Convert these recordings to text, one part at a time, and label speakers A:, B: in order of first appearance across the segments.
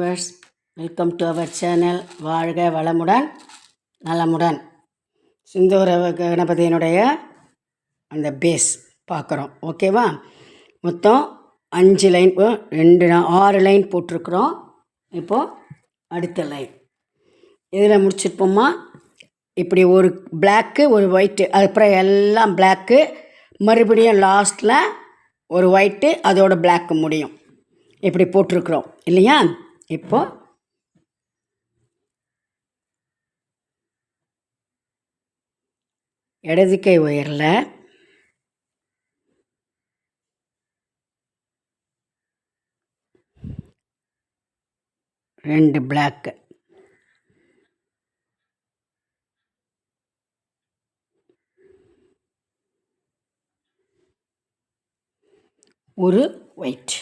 A: Viewers welcome to our channel வாழ்க வளமுடன் நலமுடன். சிந்தூர கணபதியினுடைய அந்த பேஸ் பார்க்குறோம். ஓகேவா மொத்தம் அஞ்சு லைன் ரெண்டு ஆறு லைன் போட்டிருக்குறோம். இப்போது அடுத்த லைன் இதில் முடிச்சிருப்போமா? இப்படி ஒரு பிளாக்கு ஒரு ஒயிட்டு அதுக்கப்புறம் எல்லாம் பிளாக்கு மறுபடியும் லாஸ்ட்டில் ஒரு ஒயிட்டு அதோட பிளாக்கு முடியும். இப்படி போட்டிருக்குறோம். இல்லையா? இப்போ இடது கை உயரில். ரெண்டு பிளாக்கு ஒரு ஒயிட்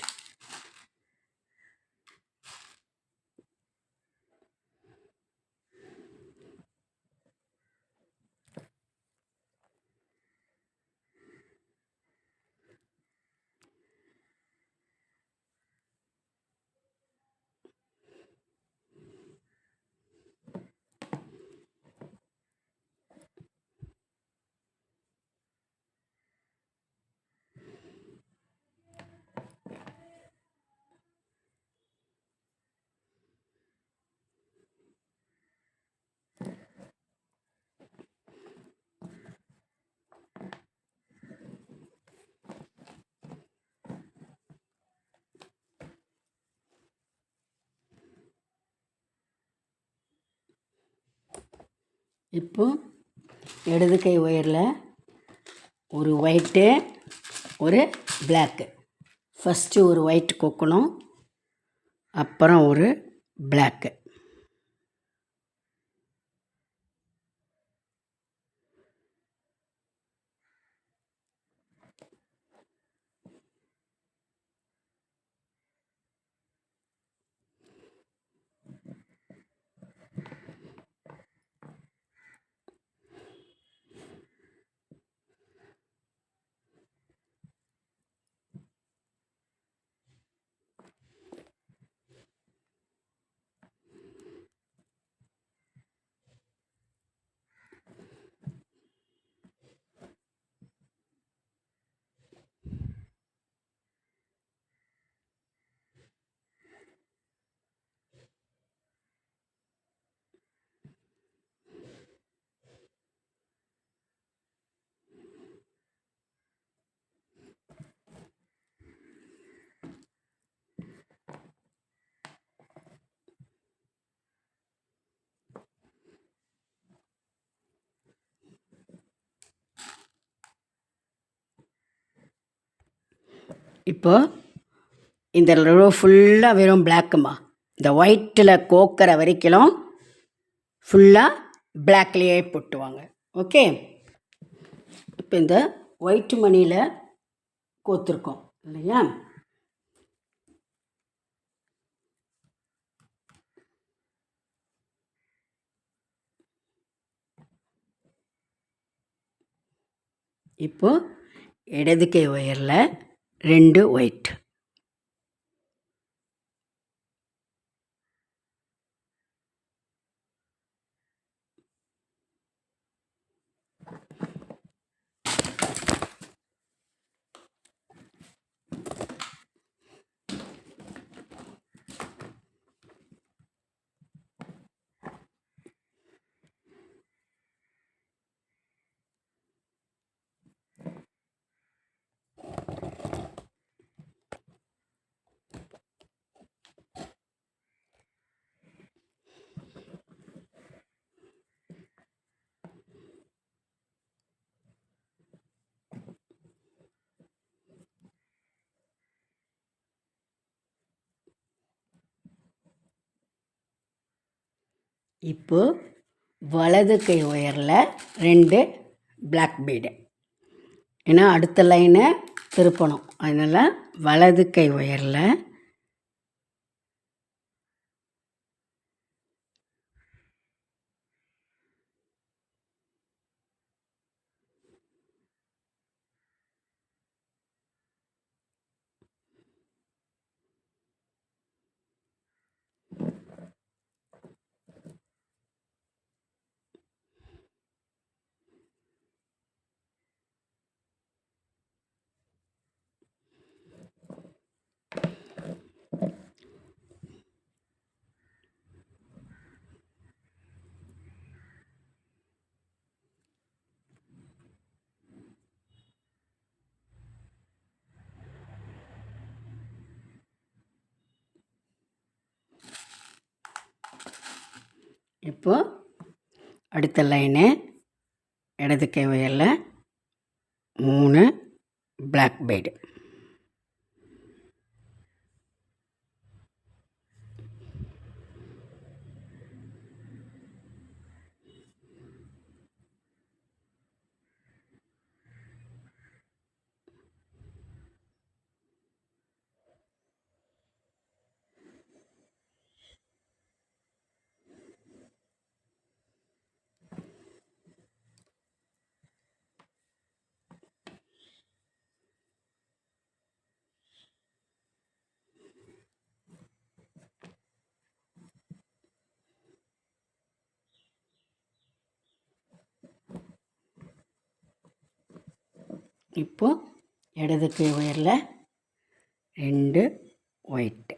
A: இப்போ இடது கை ஒயரில் ஒரு ஒயிட்டு ஒரு பிளாக்கு ஃபஸ்ட்டு ஒரு ஒயிட் கொக்கணும் அப்புறம் ஒரு பிளாக்கு இப்போ இந்த ரோ ஃபுல்லாக வெறும் பிளாக்குமா இந்த ஒயிட்டில் கோக்கிற வரைக்கும் ஃபுல்லாக பிளாக்லேயே போட்டுவாங்க. ஓகே இப்போ இந்த ஒயிட் மணியில் கோத்துருக்கோம். இல்லையா? இப்போது இடது கை ஒயரில் ரெண்டு ஒயிட். இப்போ வலது கை ஒயரில் ரெண்டு பிளாக் பீடு ஏன்னா அடுத்த லைனை திருப்பணும். அதனால் வலது கை ஒயரில் இப்போது அடுத்த லைனு இடது கை உயரில் மூணு பிளாக் பெய்டு இப்போ இடது கை உயரில் ரெண்டு ஒயிட்டு.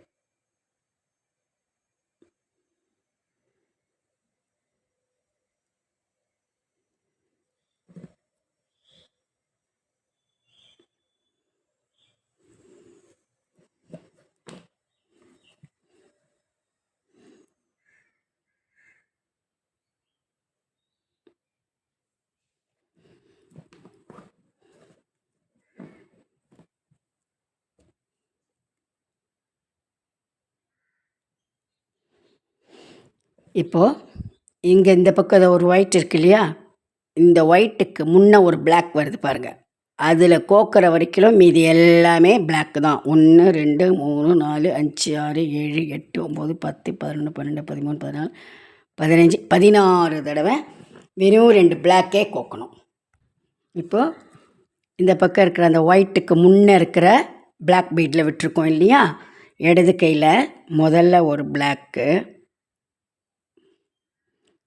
A: இப்போது இங்கே இந்த பக்கம் ஒரு ஒயிட் இருக்கு இல்லையா? இந்த ஒயிட்டுக்கு முன்னே ஒரு பிளாக் வருது பாருங்கள் அதில் கோக்கிற வரைக்கும் மீதி எல்லாமே பிளாக் தான். ஒன்று ரெண்டு மூணு நாலு அஞ்சு ஆறு ஏழு எட்டு ஒம்பது பத்து பதினொன்று பன்னெண்டு பதிமூணு பதினாலு பதினஞ்சு பதினாறு தடவை வெறும் ரெண்டு பிளாக்கே கோக்கணும். இப்போது இந்த பக்கம் இருக்கிற அந்த ஒயிட்டுக்கு முன்னே இருக்கிற பிளாக் பீட்டில் விட்டுருக்கோம் இல்லையா? இடது கையில் முதல்ல ஒரு பிளாக்கு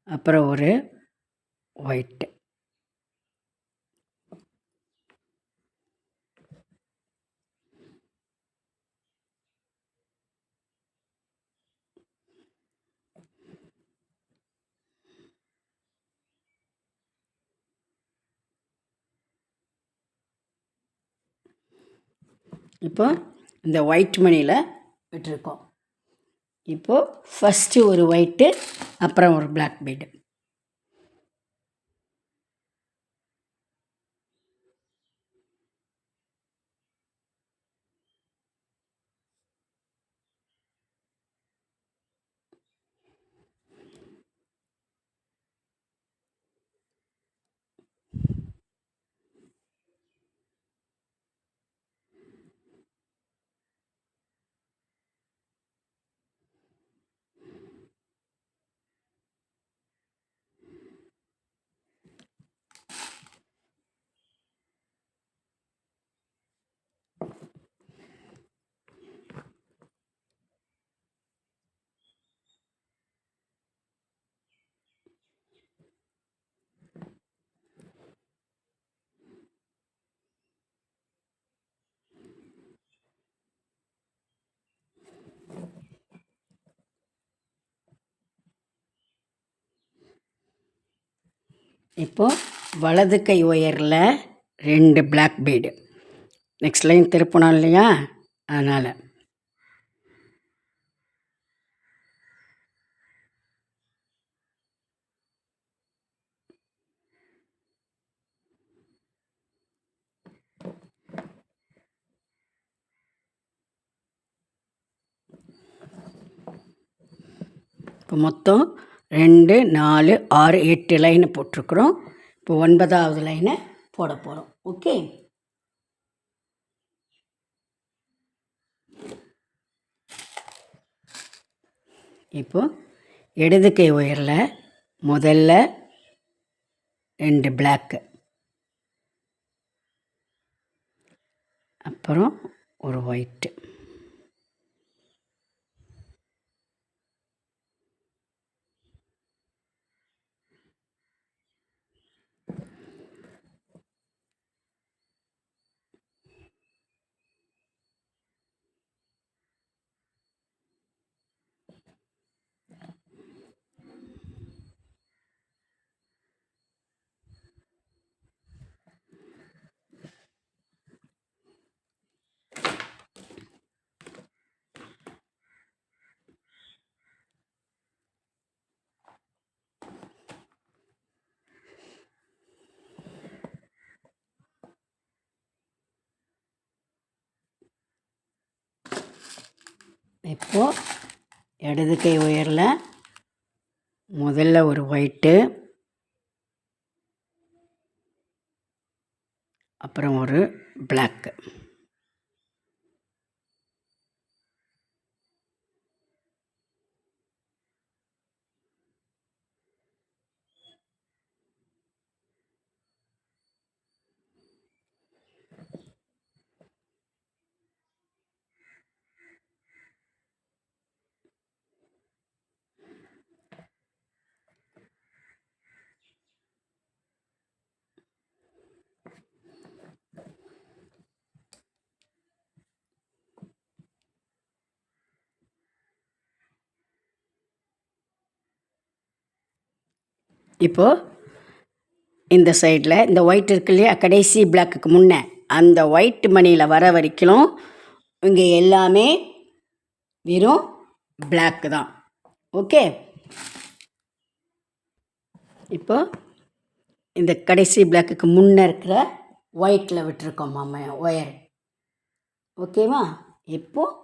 A: அப்புறம் ஒரு ஒயிட்டு இப்போ இந்த ஒயிட் மணியில் விட்டுருக்கோம். இப்போது ஃபஸ்ட்டு ஒரு ஒயிட்டு அப்புறம் ஒரு பிளாக் பீடு இப்போது வலது கை ஒயரில் ரெண்டு பிளாக் பீடு நெக்ஸ்ட் லைன் திருப்பணும் இல்லையா? அதனால். இப்போ மொத்தம் ரெண்டு நாலு ஆறு எட்டு லைனு போட்டிருக்குறோம். இப்போ ஒன்பதாவது லைனை போட போகிறோம் ஓகே இப்போது இடது கை உயரில் முதல்ல ரெண்டு பிளாக்கு அப்புறம் ஒரு ஒயிட்டு இப்போது இடது கை உயரில் முதல்ல ஒரு ஒயிட்டு அப்புறம் ஒரு பிளாக்கு இப்போது இந்த சைடில் இந்த ஒயிட் இருக்கு இல்லையா கடைசி பிளாக்குக்கு முன்னே அந்த ஒயிட் மணியில் வர வரைக்கும் இங்கே எல்லாமே வெறும் பிளாக்கு தான். ஓகே இப்போ இந்த கடைசி பிளாக்குக்கு முன்னே இருக்கிற ஒயிட்டில் விட்டுருக்கோம் மாமா ஒயர் ஓகேவா இப்போது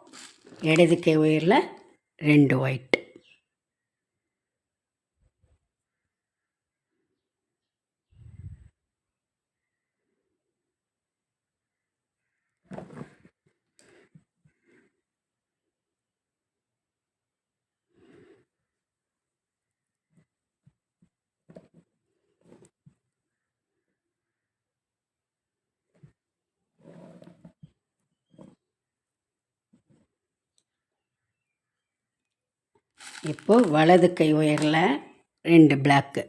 A: இடது கை ஒயரில் ரெண்டு ஒயிட் இப்போது வலது கை உயரில் ரெண்டு பிளாக்கு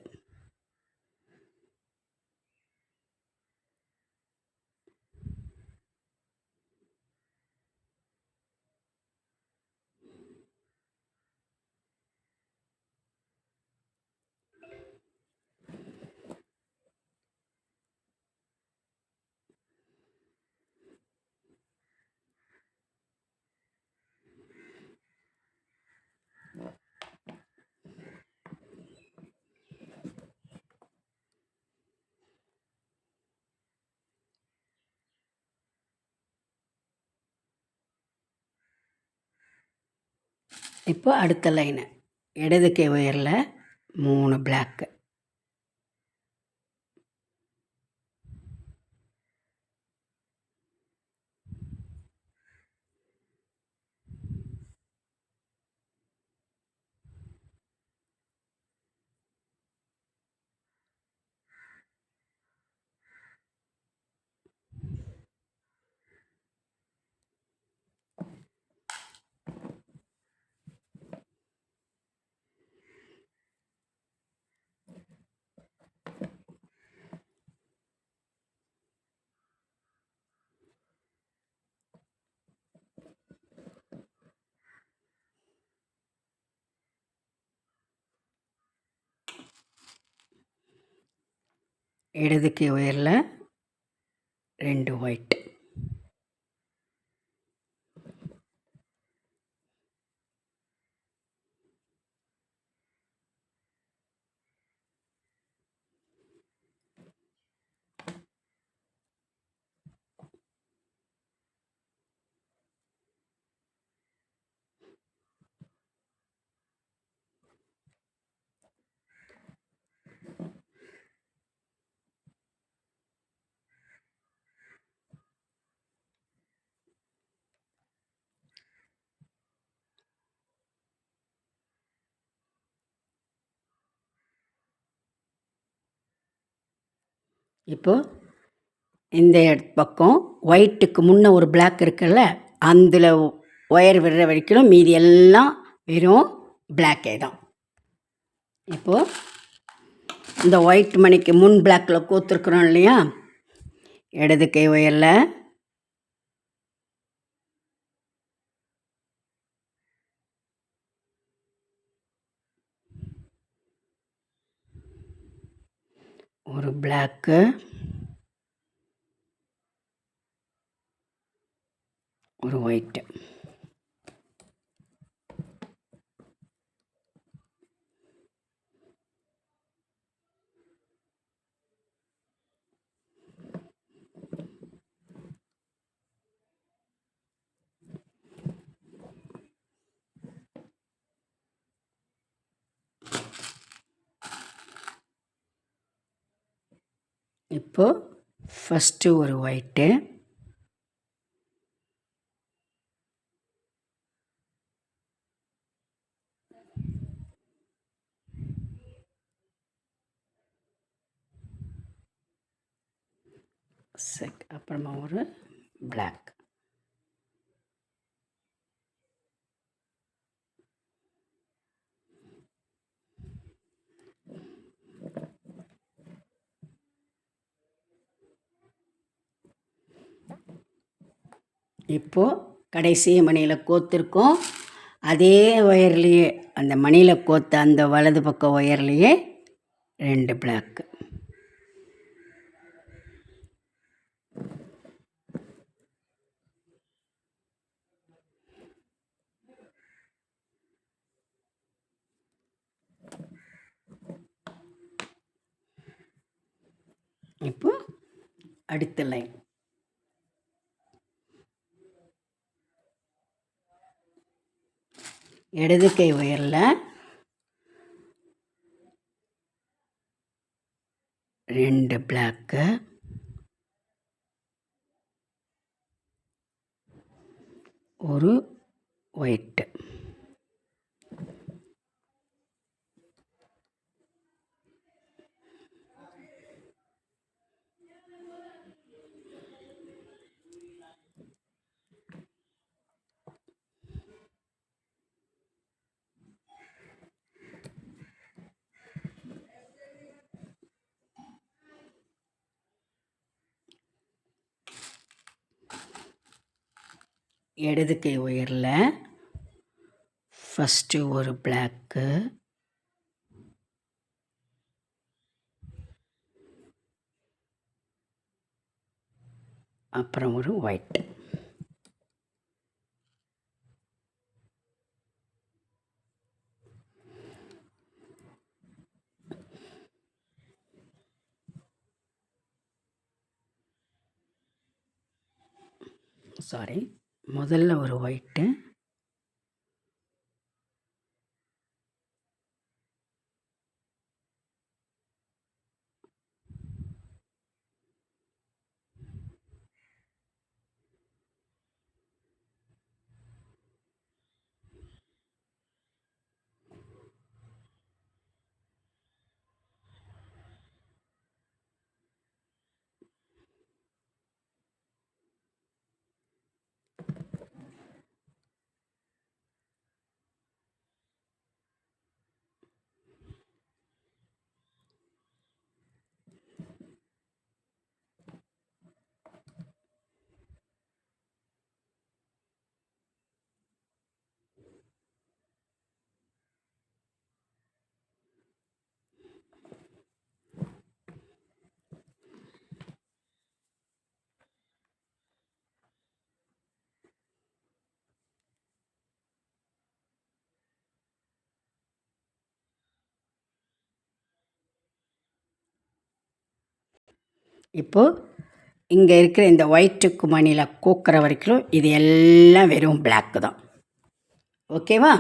A: இப்போ அடுத்த லைனு இடது கை உயரில் மூணு பிளாக்கு இடது கை உயரில் ரெண்டு ஒயிட் இப்போது இந்த பக்கம் ஒயிட்டுக்கு முன்னே ஒரு பிளாக் இருக்குல்ல அதில் ஒயர் விடுற வரைக்கும் மீதி எல்லாம் வெறும் பிளாக்கே தான். இப்போது இந்த ஒயிட் மணிக்கு முன் பிளாக்கில் கோத்துருக்குறோம் இல்லையா? இடது கை ஒயரில் ஒரு பிளாக்கு ஒரு ஒயிட்டு இப்போது ஃபஸ்ட்டு ஒரு ஒயிட்டு செக் அப்புறமா ஒரு பிளாக் இப்போது கடைசி மணியில் கோத்துருக்கோம். அதே ஒயர்லேயே அந்த மணியில் கோத்த அந்த வலது பக்கம் ஒயர்லேயே ரெண்டு பிளாக்கு இப்போ அடுத்த லைன் இடது கை உயரில் ரெண்டு பிளாக்கு ஒரு ஒயிட்டு இடது கை உயரில். ஃபஸ்ட்டு ஒரு பிளாக்கு அப்புறம் ஒரு ஒயிட் சாரி முதல்ல ஒரு ஒயிட்டு இப்போது இங்கே இருக்கிற இந்த ஒயிட்டுக்கு மணியில் கோக்கிற வரைக்கும் இது எல்லாம் வெறும் பிளாக்கு தான். ஓகேவா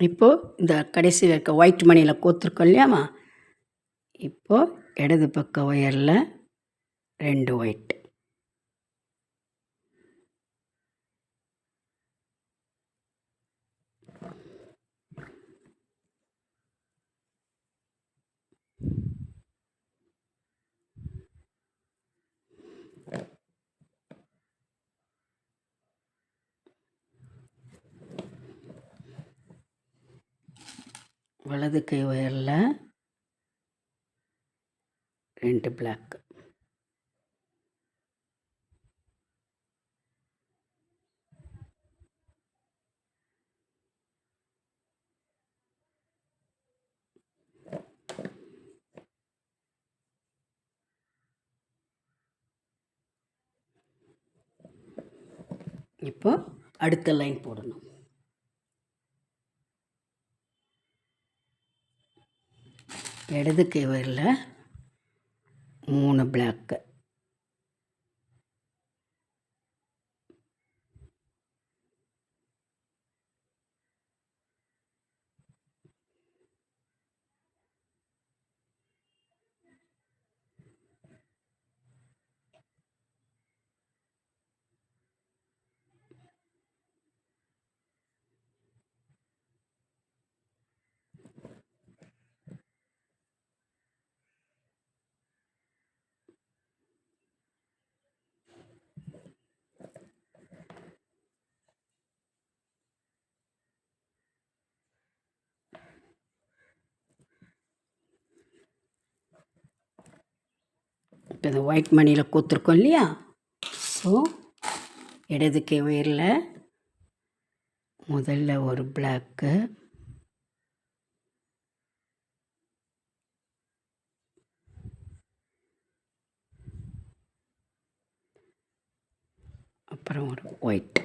A: இப்போது இந்த கடைசியில் இருக்க ஒயிட் மணியில் கோத்துருக்கோம் இல்லையாமா இப்போது இடது பக்க ஒயரில் ரெண்டு ஒயிட் வலது கை ஒயரில் ரெண்டு பிளாக் இப்போ அடுத்த லைன் போடணும். இடது கைவரில் மூணு பிளாக்கு இந்த ஒயிட் மணியில் கூத்துருக்கோம் இல்லையா? ஸோ இடது கை உயரில். முதல்ல ஒரு பிளாக்கு அப்புறம் ஒரு ஒயிட்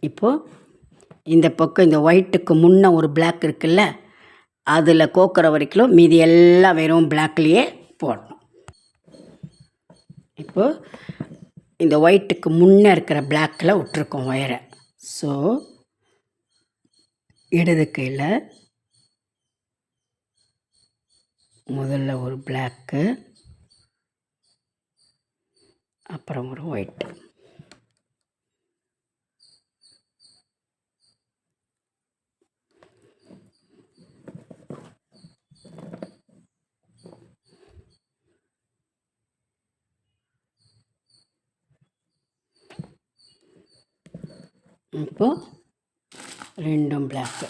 A: இப்போது இந்த பக்கம் இந்த ஒயிட்டுக்கு முன்ன ஒரு பிளாக் இருக்குல்ல அதில் கோக்கிற வரைக்கும் மீதி எல்லாம் வெறும் பிளாக்லேயே போடணும். இப்போது இந்த ஒயிட்டுக்கு முன்னே இருக்கிற பிளாக்கில் விட்டுருக்கோம் ஒயரை ஸோ இடது கையில் முதல்ல ஒரு பிளாக்கு அப்புறம் ஒரு ஒயிட்டு இப்போ ரெண்டும் பிளாக்கு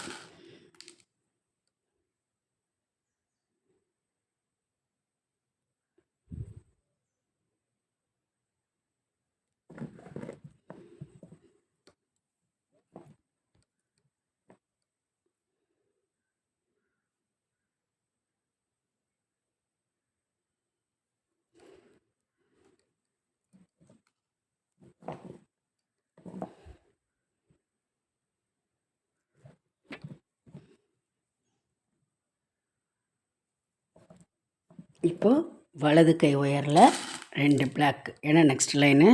A: இப்போது வலது கை உயரில் ரெண்டு பிளாக் ஏன்னா நெக்ஸ்ட் லைனு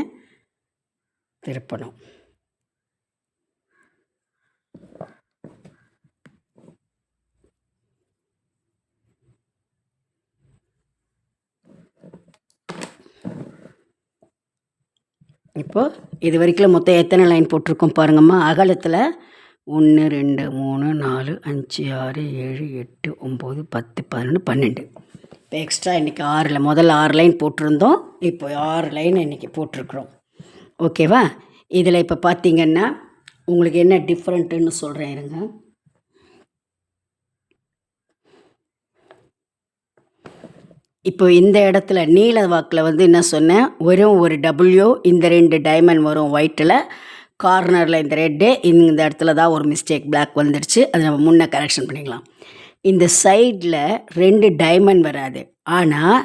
A: திருப்பணும். இப்போது இது வரைக்கும் மொத்தம் எத்தனை லைன் போட்டிருக்கோம் பாருங்கம்மா? அகலத்தில் ஒன்று ரெண்டு மூணு நாலு அஞ்சு ஆறு ஏழு எட்டு ஒம்பது பத்து பதினொன்று பன்னெண்டு. இப்போ எக்ஸ்ட்ரா இன்றைக்கி ஆறில் முதல்ல ஆறு லைன் போட்டிருந்தோம். இப்போ ஆறு லைன் இன்றைக்கி போட்டிருக்குறோம். ஓகேவா இதில் இப்போ பார்த்தீங்கன்னா உங்களுக்கு என்ன டிஃப்ரெண்ட்டுன்னு சொல்கிறேன் இருங்க. இப்போ இந்த இடத்துல நீல வாக்கில் வந்து என்ன சொன்னேன்? வெறும் ஒரு டபுள்யூ இந்த ரெண்டு டைமண்ட் வரும் ஒயிட்டில் கார்னரில் இந்த ரெட்டு இந்த இடத்துல தான் ஒரு மிஸ்டேக் பிளாக் வந்துடுச்சு அதை நம்ம முன்னே கரெக்ஷன் பண்ணிக்கலாம். இந்த சைடில் ரெண்டு டைமண்ட் வராது. ஆனால்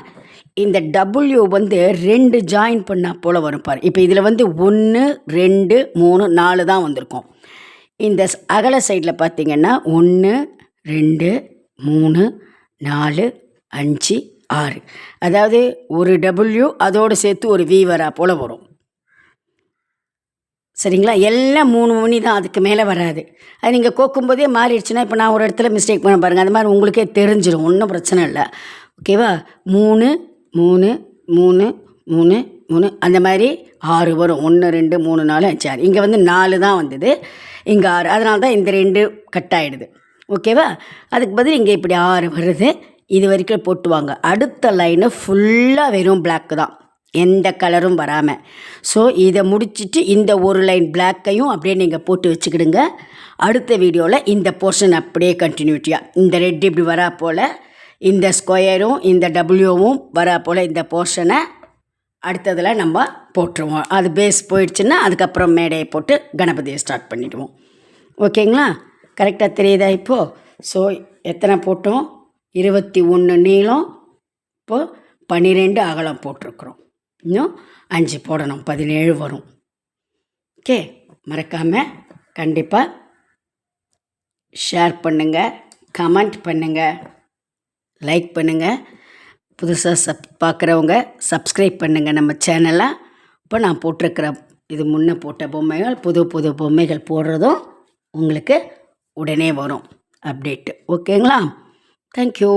A: இந்த டபுள்யூ வந்து ரெண்டு ஜாயின் பண்ணால் போல் வரும் பாரு. இப்போ இதில் வந்து ஒன்று ரெண்டு மூணு நாலு தான் வந்திருக்கும். இந்த அகல சைடில் பார்த்திங்கன்னா ஒன்று ரெண்டு மூணு நாலு அஞ்சு ஆறு. அதாவது ஒரு டபுள்யூ அதோடு சேர்த்து ஒரு வி வரா போல் வரும். சரிங்களா? எல்லாம் மூணு மணி தான் அதுக்கு மேலே வராது. அது நீங்கள் கோக்கும்போதே மாறிடுச்சுன்னா இப்போ நான் ஒரு இடத்துல மிஸ்டேக் பண்ண பாருங்கள் அந்த மாதிரி உங்களுக்கே தெரிஞ்சிடும் ஒன்றும் பிரச்சனை இல்லை. ஓகேவா மூணு மூணு மூணு மூணு மூணு. அந்த மாதிரி ஆறு வரும். ஒன்று ரெண்டு மூணு நாலு அஞ்சு ஆறு. இங்கே வந்து நாலு தான் வந்தது. இங்கே ஆறு. அதனால தான் இந்த ரெண்டு கட் ஆகிடுது ஓகேவா அதுக்கு பதில் இங்கே இப்படி ஆறு வருது. இது வரைக்கும் போட்டுவாங்க. அடுத்த லைனு ஃபுல்லாக வெறும் பிளாக் தான். எந்த கலரும் வராமல் ஸோ இதை முடிச்சுட்டு இந்த ஒரு லைன் பிளாக்கையும் அப்படியே நீங்கள் போட்டு வச்சுக்கிடுங்க. அடுத்த வீடியோவில் இந்த போர்ஷன் அப்படியே கண்டினியூட்டியாக இந்த ரெட் இப்படி வரா போல் இந்த ஸ்கொயரும் இந்த டபுள்யூவும் வரா போல் இந்த போர்ஷனை அடுத்ததில் நம்ம போட்டுருவோம். அது பேஸ் போயிடுச்சுன்னா அதுக்கப்புறம் மேடையை போட்டு கணபதியை ஸ்டார்ட் பண்ணிவிடுவோம் ஓகேங்களா? கரெக்டாக தெரியுதா இப்போது ஸோ எத்தனை போட்டோம்? இருபத்தி ஒன்று நீளம். இப்போது பன்னிரெண்டு அகலம் போட்டிருக்குறோம். இன்னும் அஞ்சு போடணும். பதினேழு வரும். ஓகே? மறக்காமல் கண்டிப்பாக ஷேர் பண்ணுங்கள் கமெண்ட் பண்ணுங்கள் லைக் பண்ணுங்கள் புதுசாக சப் பார்க்குறவங்க சப்ஸ்கிரைப் பண்ணுங்கள் நம்ம சேனலை. இப்போ நான் போட்டிருக்கிற இது முன்னே போட்ட பொம்மைகள் புது புது பொம்மைகள் போடுறதும் உங்களுக்கு உடனே வரும். அப்டேட்டு. ஓகேங்களா? தேங்க்யூ